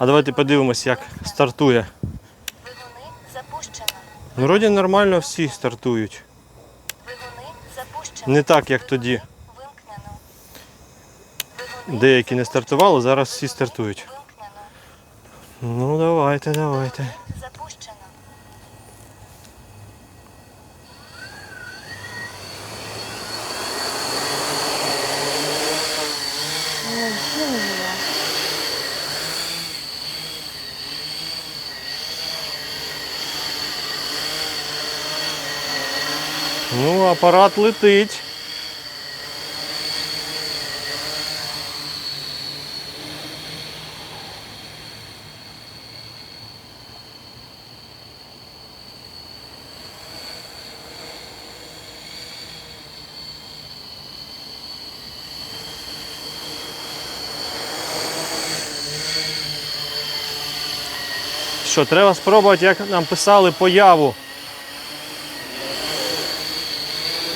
А давайте подивимось, як стартує. Двигуни запущено. Ну, вроді нормально всі стартують. Двигуни запущено. Не так, як тоді. Деякі не стартували, зараз всі стартують. Ну, давайте, давайте. Ну, апарат летить. Що, треба спробувати, як нам писали появу.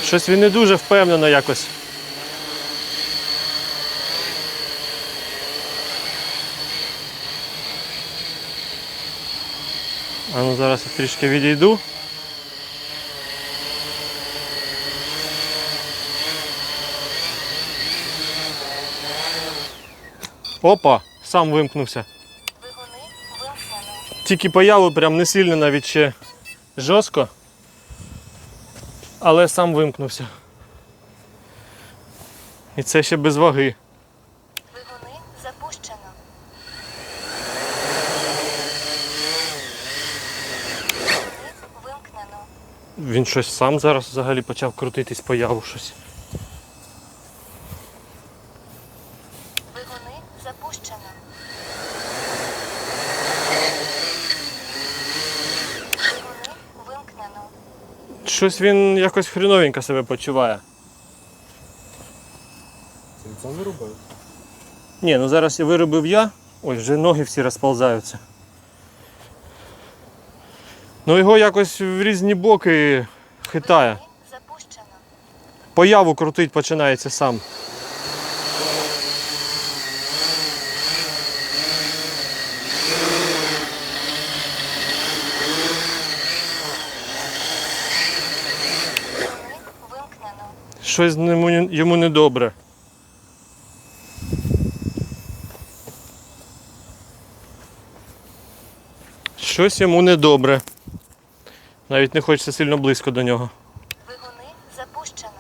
Щось він не дуже впевнено якось. А ну зараз я трішки відійду. Опа, сам вимкнувся. Тільки появу прям не сильно навіть ще жорстко. Але сам вимкнувся. І це ще без ваги. Двигуни запущено. Двигуни вимкнено. Він щось сам зараз взагалі почав крутитись появу щось. Двигуни запущено. Двигуни вимкнено. Щось він якось хреновенько себе почуває. Це він сам вирубає? Ні, ну зараз я виробив я. Ой, вже ноги всі розползаються. Ну його якось в різні боки хитає. Запущено. Появу крутить починається сам. Двигуни вимкнено. Щось йому, недобре. Щось йому недобре. Навіть не хочеться сильно близько до нього. Двигуни запущено.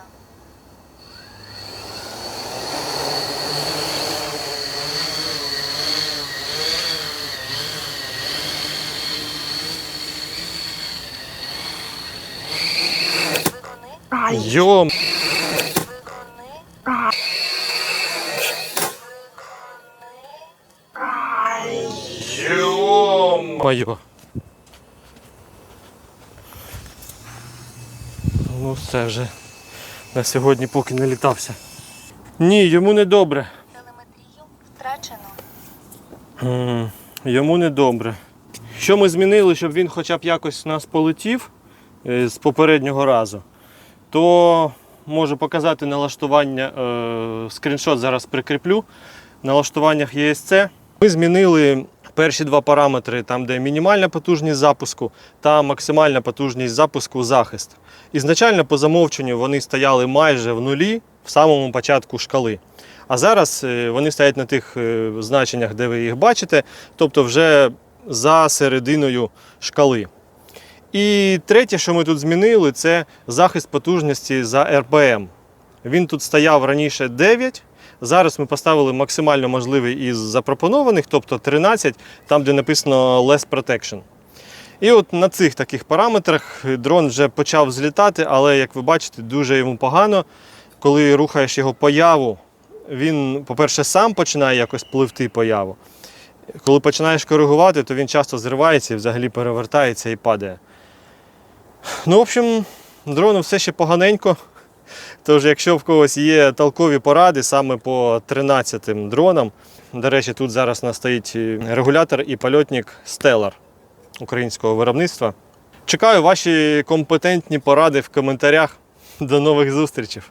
Двигуни, Йом! Моє. Ну все вже. На сьогодні поки не літався. Ні, йому не добре. Телеметрію втрачено. Йому не добре. Що ми змінили, щоб він хоча б якось нас полетів е, з попереднього разу, то можу показати налаштування, е, скріншот зараз прикріплю. Налаштуваннях ESC ми змінили перші два параметри, там де мінімальна потужність запуску та максимальна потужність запуску захист. Ізначально по замовченню вони стояли майже в нулі в самому початку шкали. А зараз е, вони стоять на тих е, значеннях, де ви їх бачите, тобто вже за серединою шкали. І третє, що ми тут змінили, це захист потужності за RPM. Він тут стояв раніше 9. Зараз ми поставили максимально можливий із запропонованих, тобто 13, там, де написано Less Protection. І от на цих таких параметрах дрон вже почав злітати, але, як ви бачите, дуже йому погано. Коли рухаєш його появу, він, по-перше, сам починає якось пливти появу. Коли починаєш коригувати, то він часто зривається і взагалі перевертається і падає. Ну, в общем, дрону все ще поганенько. Тож, якщо в когось є толкові поради саме по 13 дронам, до речі, тут зараз у стоїть регулятор і польотник Stellar українського виробництва. Чекаю ваші компетентні поради в коментарях. До нових зустрічей!